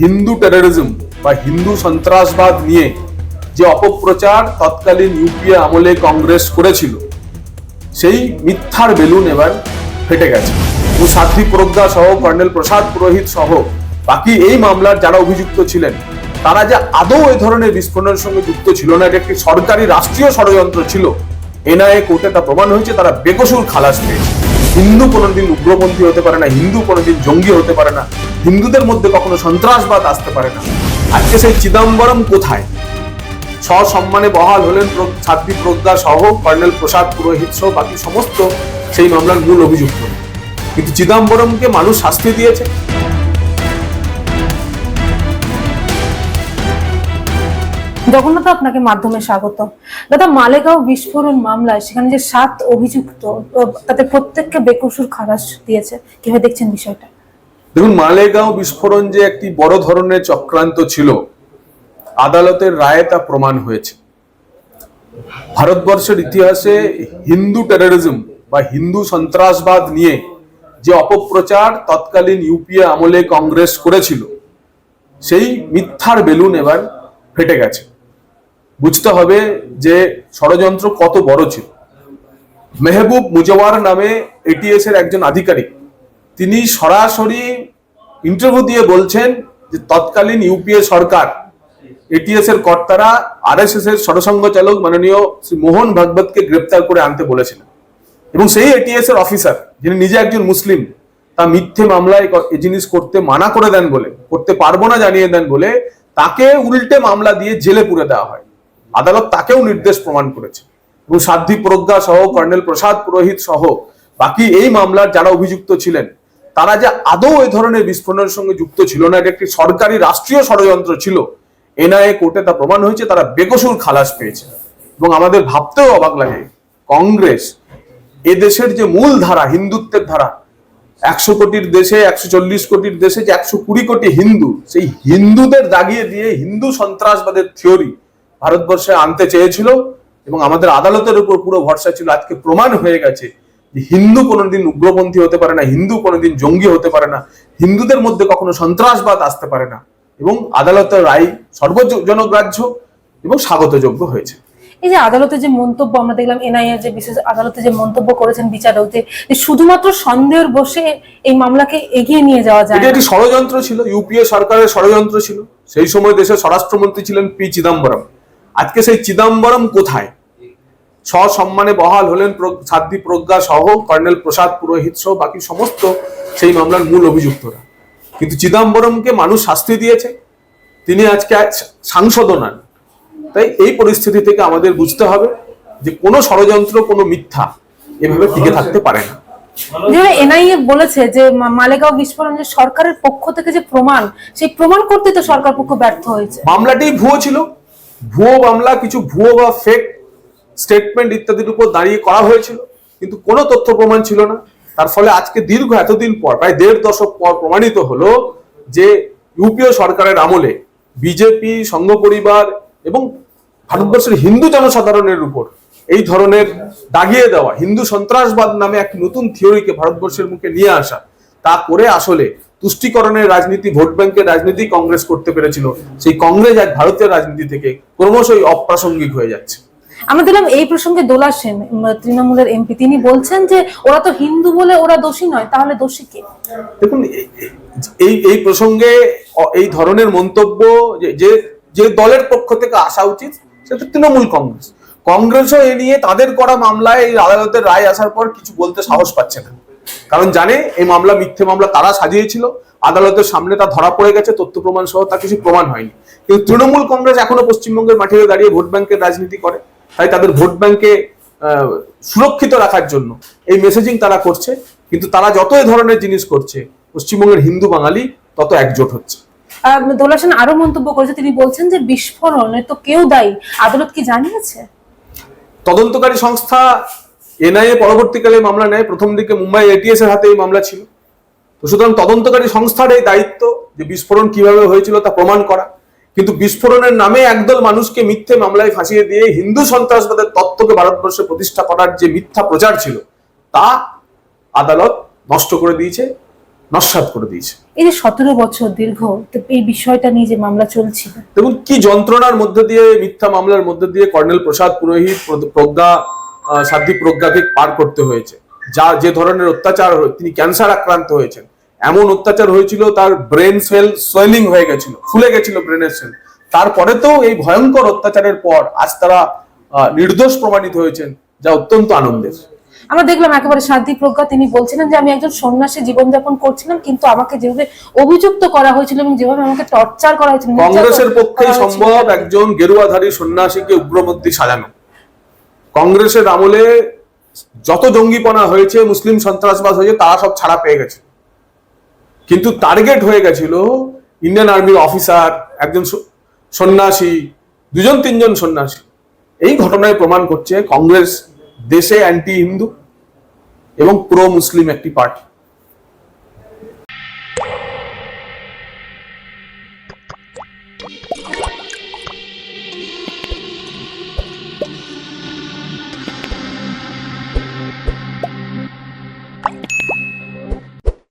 Hindu terrorism বা হিন্দু সন্ত্রাসবাদ নিয়ে যে অপপ্রচার তৎকালীন ইউপিএ আমলে কংগ্রেস করেছিল, সেই মিথ্যার বেলুন এবার ফেটে গেছে। এবং সাধ্বী প্রজ্ঞা সহ কর্নেল প্রসাদ পুরোহিত সহ বাকি এই মামলার যারা অভিযুক্ত ছিলেন, তারা যে আদৌ এই ধরনের বিস্ফোরণের সঙ্গে যুক্ত ছিল না, এটা একটি সরকারি রাষ্ট্রীয় ষড়যন্ত্র ছিল, এনআইএ কোর্টে তা প্রমাণ হয়েছে, তারা বেকসুর খালাস পেয়েছে। হিন্দু কোনোদিন উগ্রপন্থী হতে পারে না, হিন্দু কোনোদিন জঙ্গি হতে পারে না। হিন্দুদের মধ্যে কখনো সন্ত্রাসবাদ আসতে পারে না। আজকে সেই চিদম্বরম কোথায়? সসম্মানে বহাল হলেন সাধ্বী প্রজ্ঞা সহ কর্নেল প্রসাদ পুরোহিত সহ বাকি সমস্ত সেই মামলার মূল অভিযুক্ত। কিন্তু চিদম্বরমকে মানুষ শাস্তি দিয়েছে? জগন্নাথ আপনাকে মাধ্যমে স্বাগত। দাদা, মালেগাঁও বিস্ফোরণ মামলায় সেখানে যে সাত অভিযুক্ত তাতে প্রত্যেককে বেকসুর খালাস দিয়েছে। কীভাবে দেখছেন বিষয়টা? দেখুন, মালেগাঁও বিস্ফোরণ যে একটি বড় ধরনের চক্রান্ত ছিল। আদালতের রায়ে তা প্রমাণ হয়েছে। ভারতবর্ষের ইতিহাসে হিন্দু টেরোরিজম বা হিন্দু সন্ত্রাসবাদ নিয়ে যে অপপ্রচার তৎকালীন ইউপিএ আমলে কংগ্রেস করেছিল, সেই মিথ্যার বেলুন এবার ফেটে গেছে। বুঝতে হবে যে ষড়যন্ত্র কত বড় ছিল। মেহবুব মুজওয়ার নামে এটিএস এর একজন আধিকারিক, তিনি সরাসরি ইন্টারভিউ দিয়ে বলছেন যে তৎকালীন ইউপিএ সরকার এটিএস এর কর্তারা আরএসএস এর সরসংঘ চালক মাননীয় শ্রী মোহন ভাগবতকে গ্রেপ্তার করে আনতে বলেছিলেন। এবং সেই এটিএস এর অফিসার যিনি নিজে একজন মুসলিম তা মিথ্যে মামলায় এই জিনিস করতে মানা করে দেন বলে, করতে পারব না জানিয়ে দেন বলে, তাকে উল্টে মামলা দিয়ে জেলে পুরে দেওয়া হয়। আদালত তাকেও নির্দেশ প্রমাণ করেছে। এবং সাধ্বী প্রজ্ঞা সহ, কর্নেল প্রসাদ পুরোহিত সহ, বাকি এই মামলার যারা অভিযুক্ত ছিলেন তারা যে আদৌ এই ধরনের বিস্ফোরণের সঙ্গে যুক্ত ছিল না, এটা একটি সরকারি রাষ্ট্রীয় ষড়যন্ত্র ছিল। এনআইএ কোর্টে তা প্রমাণ হয়েছে, তারা বেকসুর খালাস পেয়েছে। এবং আমাদের ভাবতেও অবাক লাগে, কংগ্রেস এ দেশের যে মূল ধারা, হিন্দুত্বের ধারা, একশো কোটির দেশে, একশো চল্লিশ কোটির দেশে যে একশো কুড়ি কোটি হিন্দু, সেই হিন্দুদের দাগিয়ে দিয়ে হিন্দু সন্ত্রাসবাদের থিওরি ভারতবর্ষে আনতে চেয়েছিল এবং আমাদের আদালতের উপর পুরো ভরসা ছিল। আজকে প্রমাণ হয়ে গেছে হিন্দু কোনোদিন উগ্রপন্থী হতে পারে না হিন্দু কোনোদিন জঙ্গি হতে পারে না হিন্দুদের মধ্যে কখনো সন্ত্রাসবাদ আসতে পারে না এবং আদালতের রায় সর্বজনগ্রাহ্য এবং স্বাগতযোগ্য হয়েছে। এই যে আদালতে যে মন্তব্য আমরা দেখলাম এনআইএ যে বিশেষ আদালতে যে মন্তব্য করেছেন বিচারক যে শুধুমাত্র সন্দেহের বসে এই মামলাকে এগিয়ে নিয়ে যাওয়া যায় এটা। একটি ষড়যন্ত্র ছিল ইউপিএ সরকারের ষড়যন্ত্র ছিল। সেই সময় দেশের স্বরাষ্ট্রমন্ত্রী ছিলেন পি চিদম্বরম। আজকে সেই চিদম্বরম কোথায়? সসম্মানে বহাল হলেন সাধ্বী প্রজ্ঞা সহ কর্নেল প্রসাদ পুরোহিত সহ বাকি সমস্ত সেই মামলার মূল অভিযুক্তরা। কিন্তু চিদম্বরমকে মানুষ শাস্তি দিয়েছে। তিনি আজকে আজ- সাংসদও নন। তাই এই পরিস্থিতি থেকে আমাদের বুঝতে হবে যে কোনো ষড়যন্ত্র কোনো মিথ্যা এভাবে টিকে থাকতে পারে না। এনআইএ বলেছে যে মালেগাঁও বিস্ফোরণ যে সরকারের পক্ষ থেকে যে প্রমাণ সেই প্রমাণ করতে তো সরকার পক্ষ ব্যর্থ হয়েছে। মামলাটি ভুয়ো ছিল। ভুয়ো মামলা কিছু ভুয়ো বা ফেক স্টেটমেন্ট ইত্যাদির উপর দাঁড়িয়ে করা হয়েছিল, কিন্তু কোনো তথ্য প্রমাণ ছিল না। তার ফলে আজকে দীর্ঘ এতদিন পর, প্রায় দেড় দশক পর প্রমাণিত হলো যে ইউপিও সরকারের আমলে বিজেপি, সংঘ পরিবার এবং ভারতবর্ষের হিন্দু জনসাধারণের উপর এই ধরনের দাগিয়ে দেওয়া, হিন্দু সন্ত্রাসবাদ নামে এক নতুন থিওরিকে ভারতবর্ষের মুখে নিয়ে আসা, তা করে আসলে তুষ্টিকরণের রাজনীতি, ভোট ব্যাংকের রাজনীতি কংগ্রেস করতে পেরেছিল। সেই কংগ্রেস আজ ভারতের রাজনীতি থেকে ক্রমশই অপ্রাসঙ্গিক হয়ে যাচ্ছে। আমরা দেখলাম এই প্রসঙ্গে দোলা সেন তৃণমূলের এমপি। তিনি বলছেন যে ওরা তো হিন্দু বলে ওরা দোষী নয়, তাহলে দোষী কে? দেখুন এই এই প্রসঙ্গে এই ধরনের মন্তব্য যে যে দলের পক্ষ থেকে আসা উচিত, সেটা তৃণমূল কংগ্রেস। কংগ্রেসও এ নিয়ে তাদের করা মামলায় এই আদালতের রায় আসার পর কিছু বলতে সাহস পাচ্ছে না। কারণ জানে, এই মামলা মিথ্যে মামলা তারা সাজিয়েছিল, আদালতের সামনে তা ধরা পড়ে গেছে, তথ্য প্রমাণ সহ তা কিছু প্রমাণ হয়নি। কিন্তু তৃণমূল কংগ্রেস এখনও পশ্চিমবঙ্গের মাঠে দাঁড়িয়ে ভোট ব্যাংকের রাজনীতি করে। তাই তাদের ভোট ব্যাংকে সুরক্ষিত রাখার জন্য এই মেসেজিং তারা করছে। কিন্তু তারা যত এই ধরনের জিনিস করছে পশ্চিমবঙ্গের হিন্দু বাঙালি তত একজোট হচ্ছে। দোলা সেন আরও মন্তব্য করেছে তিনি বলছেন যে বিস্ফোরণে তো কেউ দায়ী। আদালত কি জানিয়েছে? তদন্তকারী সংস্থা এনআইএ পরবর্তীকালে মামলা নেয়। প্রথম দিকে মুম্বাই এটিএস এর হাতে এই মামলা ছিল। তো সুতরাং তদন্তকারী সংস্থার এই দায়িত্ব যে বিস্ফোরণ কীভাবে হয়েছিল তা প্রমাণ করা। কিন্তু বিস্ফোরণের নামে একদল মানুষকে মিথ্যে মামলায় ফাঁসিয়ে দিয়ে হিন্দু সন্ত্রাসবাদের তত্ত্বকে ভারতবর্ষে প্রতিষ্ঠা করার যে মিথ্যা প্রচার ছিল তা আদালত নষ্ট করে দিয়েছে নস্বাত করে দিয়েছে। এই যে সতেরো বছর দীর্ঘ এই বিষয়টা নিয়ে যে মামলা চলছিল। দেখুন কি যন্ত্রণার মধ্যে দিয়ে মিথ্যা মামলার মধ্যে দিয়ে কর্নেল প্রসাদ পুরোহিত প্রজ্ঞা সাধ্বী প্রজ্ঞাকে পার করতে হয়েছে। যা যে ধরনের অত্যাচার তিনি ক্যান্সার আক্রান্ত হয়েছেন। এমন অত্যাচার হয়েছিল তার ব্রেন সেল সোয়েলিং হয়ে গেছিল ফুলে গেছিল ব্রেনের সেল তারপরে তো এই ভয়ঙ্কর অত্যাচারের পর আজ তারা নির্দোষ প্রমাণিত হয়েছেন যা অত্যন্ত আনন্দের। আমরা দেখলাম একেবারে শান্তি প্রজ্ঞা তিনি বলছিলেন যে আমি একজন সন্ন্যাসী জীবনযাপন করছিলাম কিন্তু আমাকে যেভাবে অভিযুক্ত করা হয়েছিল এবং যেভাবে আমাকে টর্চার করা হয়েছিল কংগ্রেসের পক্ষে সম্ভব একজন গেরুয়াধারী সন্ন্যাসীকে উগ্রপন্থী সাজানো। কংগ্রেসের আমলে যত জঙ্গিপনা হয়েছে মুসলিম সন্ত্রাসবাদ হয়েছে তারা সব ছাড়া পেয়ে গেছে। কিন্তু টার্গেট হয়ে গেছিল ইন্ডিয়ান আর্মির অফিসার একজন সন্ন্যাসী, দুজন, তিনজন সন্ন্যাসী। এই ঘটনায় প্রমাণ করছে কংগ্রেস দেশে অ্যান্টি হিন্দু এবং প্রো মুসলিম একটি পার্টি